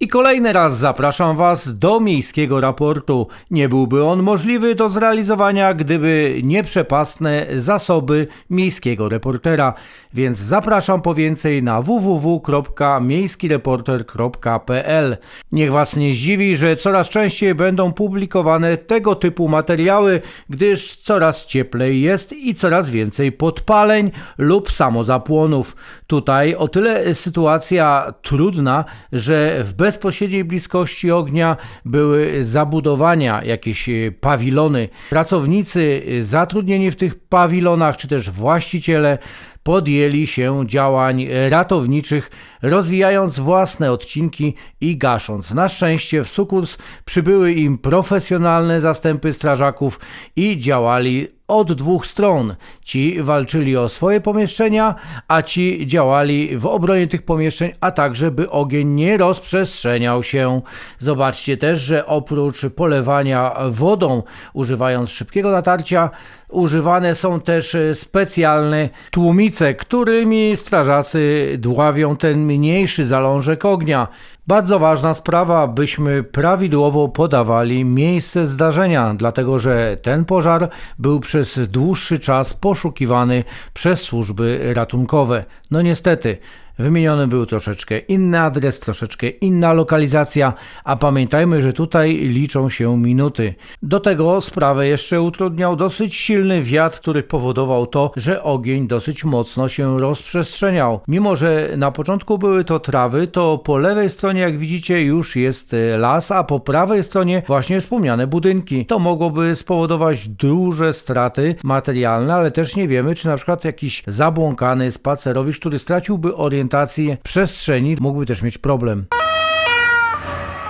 I kolejny raz zapraszam Was do miejskiego raportu. Nie byłby on możliwy do zrealizowania, gdyby nie przepastne zasoby miejskiego reportera. Więc zapraszam po więcej na www.miejskireporter.pl. Niech Was nie zdziwi, że coraz częściej będą publikowane tego typu materiały, gdyż coraz cieplej jest i coraz więcej podpaleń lub samozapłonów. Tutaj o tyle sytuacja trudna, że w bezpośredniej bliskości ognia były zabudowania, jakieś e, pawilony. Pracownicy e, zatrudnieni w tych pawilonach, czy też właściciele podjęli się działań ratowniczych, rozwijając własne odcinki i gasząc. Na szczęście w Sukurs przybyły im profesjonalne zastępy strażaków i działali od dwóch stron. Ci walczyli o swoje pomieszczenia, a ci działali w obronie tych pomieszczeń, a także by ogień nie rozprzestrzeniał się. Zobaczcie też, że oprócz polewania wodą, używając szybkiego natarcia, używane są też specjalne tłumice, którymi strażacy dławią ten mniejszy zalążek ognia. Bardzo ważna sprawa, byśmy prawidłowo podawali miejsce zdarzenia, dlatego że ten pożar był przez dłuższy czas poszukiwany przez służby ratunkowe. No niestety, Wymieniony był troszeczkę inny adres, troszeczkę inna lokalizacja, a pamiętajmy, że tutaj liczą się minuty. Do tego sprawę jeszcze utrudniał dosyć silny wiatr, który powodował to, że ogień dosyć mocno się rozprzestrzeniał. Mimo, że na początku były to trawy, to po lewej stronie, jak widzicie, już jest las, a po prawej stronie właśnie wspomniane budynki. To mogłoby spowodować duże straty materialne, ale też nie wiemy, czy na przykład jakiś zabłąkany spacerowicz, który straciłby orientację, orientacji przestrzeni mógłby też mieć problem.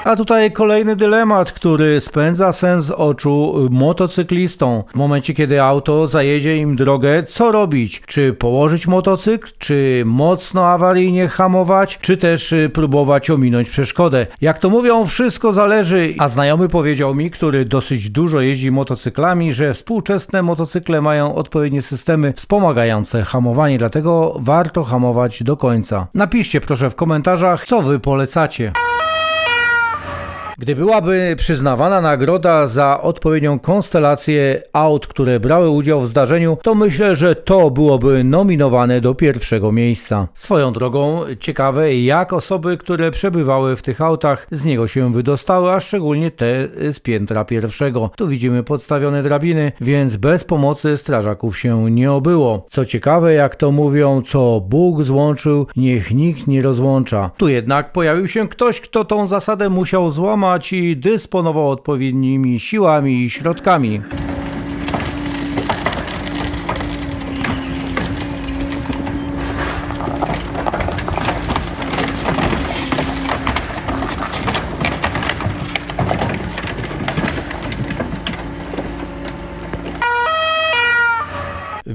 A tutaj kolejny dylemat, który spędza sens z oczu motocyklistom. W momencie, kiedy auto zajedzie im drogę, co robić? Czy położyć motocykl, czy mocno awaryjnie hamować, czy też y, próbować ominąć przeszkodę? Jak to mówią, wszystko zależy. A znajomy powiedział mi, który dosyć dużo jeździ motocyklami, że współczesne motocykle mają odpowiednie systemy wspomagające hamowanie, dlatego warto hamować do końca. Napiszcie proszę w komentarzach, co wy polecacie. Gdy byłaby przyznawana nagroda za odpowiednią konstelację aut, które brały udział w zdarzeniu, to myślę, że to byłoby nominowane do pierwszego miejsca. Swoją drogą ciekawe, jak osoby, które przebywały w tych autach, z niego się wydostały, a szczególnie te z piętra pierwszego. Tu widzimy podstawione drabiny, więc bez pomocy strażaków się nie obyło. Co ciekawe, jak to mówią, co Bóg złączył, niech nikt nie rozłącza. Tu jednak pojawił się ktoś, kto tą zasadę musiał złamać i dysponował odpowiednimi siłami i środkami.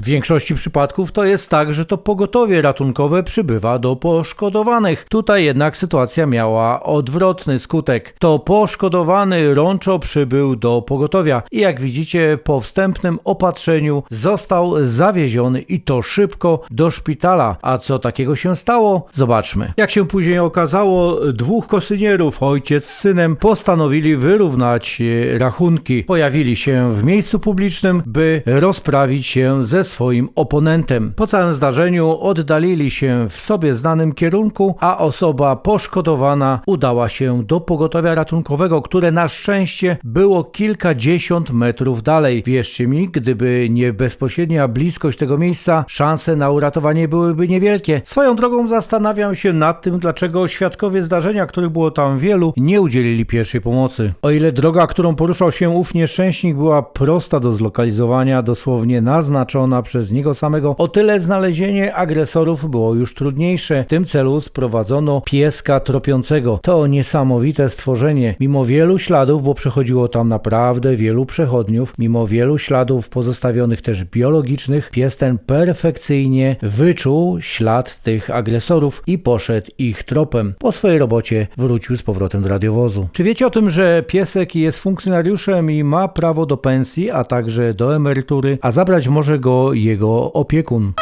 W większości przypadków to jest tak, że to pogotowie ratunkowe przybywa do poszkodowanych. Tutaj jednak sytuacja miała odwrotny skutek. To poszkodowany Ronczo przybył do pogotowia i jak widzicie po wstępnym opatrzeniu został zawieziony i to szybko do szpitala. A co takiego się stało? Zobaczmy. Jak się później okazało, dwóch kosynierów, ojciec z synem, postanowili wyrównać e, rachunki. Pojawili się w miejscu publicznym, by rozprawić się ze swoim oponentem. Po całym zdarzeniu oddalili się w sobie znanym kierunku, a osoba poszkodowana udała się do pogotowia ratunkowego, które na szczęście było kilkadziesiąt metrów dalej. Wierzcie mi, gdyby nie bezpośrednia bliskość tego miejsca, szanse na uratowanie byłyby niewielkie. Swoją drogą zastanawiam się nad tym, dlaczego świadkowie zdarzenia, których było tam wielu, nie udzielili pierwszej pomocy. O ile droga, którą poruszał się ów nieszczęśnik była prosta do zlokalizowania, dosłownie naznaczona, przez niego samego, o tyle znalezienie agresorów było już trudniejsze. W tym celu sprowadzono pieska tropiącego. To niesamowite stworzenie. Mimo wielu śladów, bo przechodziło tam naprawdę wielu przechodniów, mimo wielu śladów pozostawionych też biologicznych, pies ten perfekcyjnie wyczuł ślad tych agresorów i poszedł ich tropem. Po swojej robocie wrócił z powrotem do radiowozu. Czy wiecie o tym, że piesek jest funkcjonariuszem i ma prawo do pensji, a także do emerytury, a zabrać może go jego opiekun.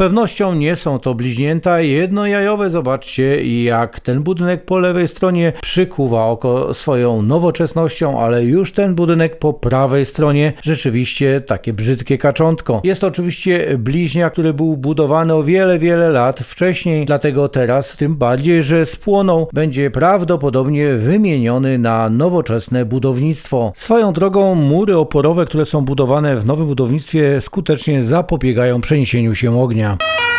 Pewnością nie są to bliźnięta jednojajowe. Zobaczcie, jak ten budynek po lewej stronie przykuwa oko swoją nowoczesnością, ale już ten budynek po prawej stronie rzeczywiście takie brzydkie kaczątko. Jest to oczywiście bliźniak, który był budowany o wiele, wiele lat wcześniej, dlatego teraz tym bardziej, że spłonął, będzie prawdopodobnie wymieniony na nowoczesne budownictwo. Swoją drogą mury oporowe, które są budowane w nowym budownictwie skutecznie zapobiegają przeniesieniu się ognia. now.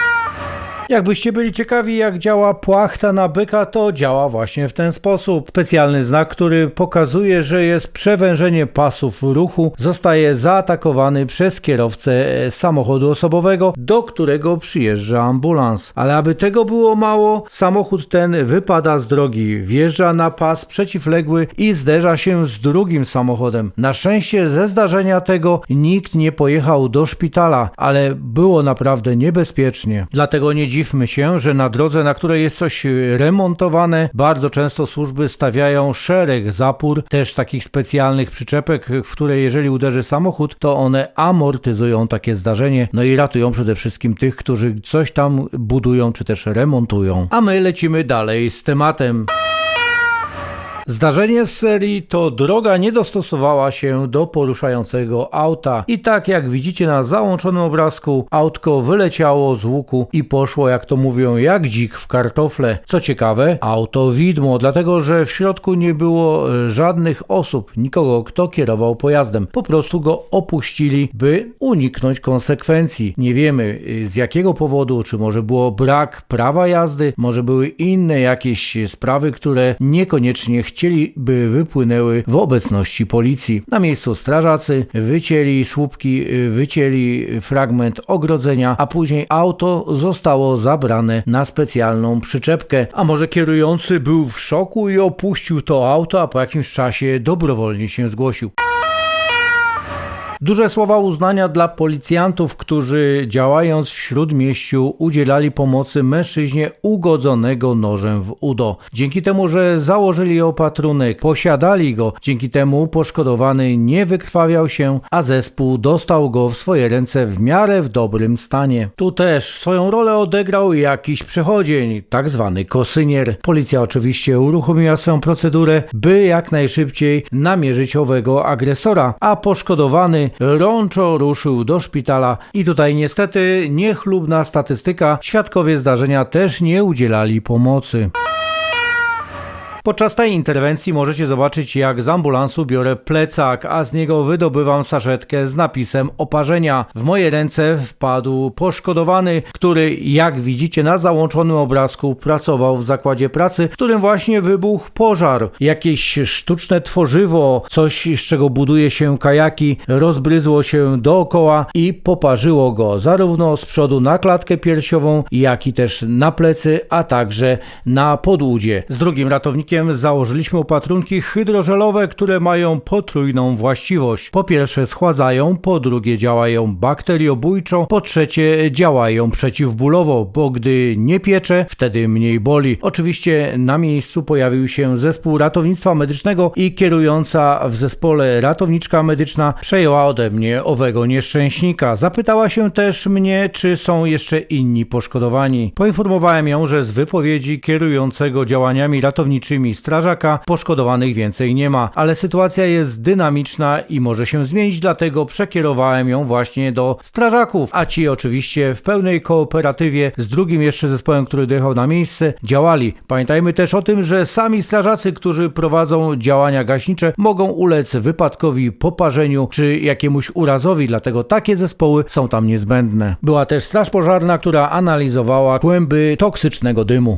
Jakbyście byli ciekawi, jak działa płachta na byka, to działa właśnie w ten sposób. Specjalny znak, który pokazuje, że jest przewężenie pasów ruchu, zostaje zaatakowany przez kierowcę e, samochodu osobowego, do którego przyjeżdża ambulans. Ale aby tego było mało, samochód ten wypada z drogi, wjeżdża na pas przeciwległy i zderza się z drugim samochodem. Na szczęście ze zdarzenia tego nikt nie pojechał do szpitala, ale było naprawdę niebezpiecznie. Dlatego nie dziwmy się, że na drodze, na której jest coś remontowane, bardzo często służby stawiają szereg zapór, też takich specjalnych przyczepek, w które jeżeli uderzy samochód, to one amortyzują takie zdarzenie, no i ratują przede wszystkim tych, którzy coś tam budują czy też remontują. A my lecimy dalej z tematem. Zdarzenie z serii to droga nie dostosowała się do poruszającego auta i tak jak widzicie na załączonym obrazku, autko wyleciało z łuku i poszło, jak to mówią, jak dzik w kartofle. Co ciekawe, auto widmo, dlatego że w środku nie było e, żadnych osób, nikogo, kto kierował pojazdem. Po prostu go opuścili, by uniknąć konsekwencji. Nie wiemy e, z jakiego powodu, czy może było brak prawa jazdy, może były inne jakieś sprawy, które niekoniecznie chcieli, by wypłynęły w obecności policji. Na miejscu strażacy wycięli słupki, wycięli fragment ogrodzenia, a później auto zostało zabrane na specjalną przyczepkę. A może kierujący był w szoku i opuścił to auto, a po jakimś czasie dobrowolnie się zgłosił. Duże słowa uznania dla policjantów, którzy działając w śródmieściu udzielali pomocy mężczyźnie ugodzonego nożem w udo. Dzięki temu, że założyli opatrunek, posiadali go, dzięki temu poszkodowany nie wykrwawiał się, a zespół dostał go w swoje ręce w miarę w dobrym stanie. Tu też swoją rolę odegrał jakiś przechodzień, tak zwany kosynier. Policja oczywiście uruchomiła swoją procedurę, by jak najszybciej namierzyć owego agresora, a poszkodowany rączo ruszył do szpitala i tutaj niestety niechlubna statystyka, świadkowie zdarzenia też nie udzielali pomocy. Podczas tej interwencji możecie zobaczyć, jak z ambulansu biorę plecak, a z niego wydobywam saszetkę z napisem oparzenia. W moje ręce wpadł poszkodowany, który, jak widzicie na załączonym obrazku, pracował w zakładzie pracy, w którym właśnie wybuchł pożar. Jakieś sztuczne tworzywo, coś z czego buduje się kajaki, rozbryzło się dookoła i poparzyło go zarówno z przodu na klatkę piersiową, jak i też na plecy, a także na podłudzie. Z drugim ratownikiem założyliśmy opatrunki hydrożelowe, które mają potrójną właściwość. Po pierwsze schładzają, po drugie działają bakteriobójczo, po trzecie działają przeciwbólowo, bo gdy nie piecze, wtedy mniej boli. Oczywiście na miejscu pojawił się zespół ratownictwa medycznego i kierująca w zespole ratowniczka medyczna przejęła ode mnie owego nieszczęśnika. Zapytała się też mnie, czy są jeszcze inni poszkodowani. Poinformowałem ją, że z wypowiedzi kierującego działaniami ratowniczymi strażaka poszkodowanych więcej nie ma, ale sytuacja jest dynamiczna i może się zmienić, dlatego przekierowałem ją właśnie do strażaków, a ci oczywiście w pełnej kooperatywie z drugim jeszcze zespołem, który dojechał na miejsce, działali. Pamiętajmy też o tym, że sami strażacy, którzy prowadzą działania gaśnicze, mogą ulec wypadkowi, poparzeniu czy jakiemuś urazowi, dlatego takie zespoły są tam niezbędne. Była też straż pożarna, która analizowała kłęby toksycznego dymu.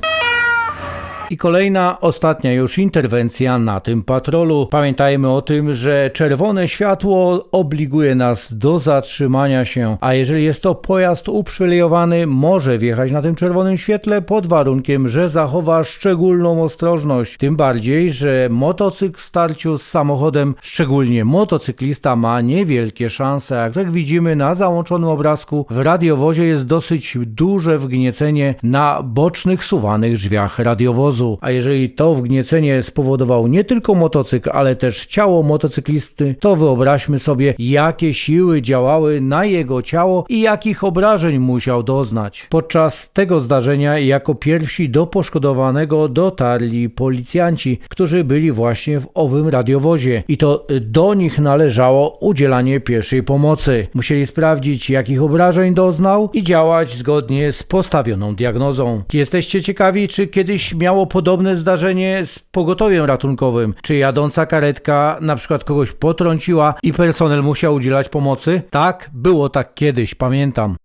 I kolejna, ostatnia już interwencja na tym patrolu. Pamiętajmy o tym, że czerwone światło obliguje nas do zatrzymania się, a jeżeli jest to pojazd uprzywilejowany, może wjechać na tym czerwonym świetle pod warunkiem, że zachowa szczególną ostrożność. Tym bardziej, że motocykl w starciu z samochodem, szczególnie motocyklista, ma niewielkie szanse. Jak tak widzimy na załączonym obrazku, w radiowozie jest dosyć duże wgniecenie na bocznych suwanych drzwiach radiowozu A jeżeli to wgniecenie spowodował nie tylko motocykl, ale też ciało motocyklisty, to wyobraźmy sobie, jakie siły działały na jego ciało i jakich obrażeń musiał doznać. Podczas tego zdarzenia jako pierwsi do poszkodowanego dotarli policjanci, którzy byli właśnie w owym radiowozie i to do nich należało udzielanie pierwszej pomocy. Musieli sprawdzić, jakich obrażeń doznał i działać zgodnie z postawioną diagnozą. Jesteście ciekawi, czy kiedyś miało podobne zdarzenie z pogotowiem ratunkowym? Czy jadąca karetka na przykład kogoś potrąciła i personel musiał udzielać pomocy? Tak, było tak kiedyś, pamiętam.